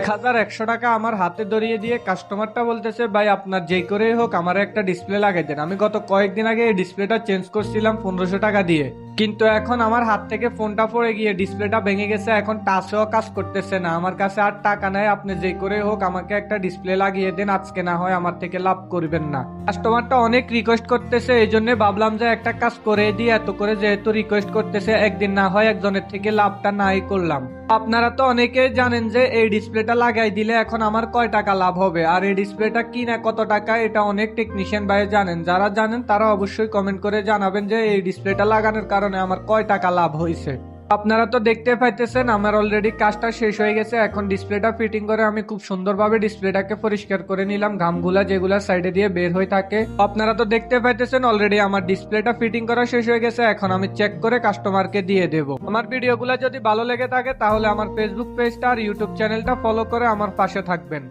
এক হাজার একশো টাকা আমার হাতে ধরিয়ে দিয়ে কাস্টমারটা বলতেছে, ভাই, আপনার যেই করেই হোক, আমার একটা ডিসপ্লে লাগাই দেন। আমি গত কয়েকদিন আগে এই ডিসপ্লেটা চেঞ্জ করছিলাম পনেরোশো টাকা দিয়ে। কিন্তু এখন আমার হাত থেকে ফোনটা পড়ে গিয়ে ডিসপ্লেটা ভেঙে গেছে, এখন টাচও কাজ করতেছে না। আমার কাছে আর টাকা নাই, আপনি যে করে হোক আমাকে একটা ডিসপ্লে লাগিয়ে দেন, আজকে না হয় আমার থেকে লাভ করবেন না। কাস্টমারটা অনেক রিকোয়েস্ট করতেছে, এই জন্য ভাবলাম যে একটা কাজ করে দিই, এত করে যেহেতু রিকোয়েস্ট করতেছে, একদিন না হয় একজনের থেকে লাভটা নাই করলাম। আপনারা তো অনেকে জানেন যে এই ডিসপ্লেটা লাগাই দিলে এখন আমার কয় টাকা লাভ হবে? আর এই ডিসপ্লেটা কি না কত টাকা, এটা অনেক টেকনিশিয়ান ভাই জানেন। যারা জানেন তারা অবশ্যই কমেন্ট করে জানাবেন যে এই ডিসপ্লেটা লাগানোর কারণে আমার কয় টাকা লাভ হয়েছে আপনারা তো দেখতে পাইতেছেন, আমার অলরেডি কাজটা শেষ হয়ে গেছে। এখন ডিসপ্লেটা ফিটিং করে আমি খুব সুন্দরভাবে ডিসপ্লেটাকে পরিষ্কার করে নিলাম। ঘামগুলা যেগুলা সাইডে দিয়ে বের হয়ে থাকে। আপনারা তো দেখতে পাইতেছেন অলরেডি আমার ডিসপ্লেটা ফিটিং করা শেষ হয়ে গেছে। এখন আমি চেক করে কাস্টমারকে দিয়ে দেব। আমার ভিডিওগুলো যদি ভালো লেগে থাকে, তাহলে আমার ফেসবুক পেজটা আর ইউটিউব চ্যানেলটা ফলো করে আমার পাশে থাকবেন।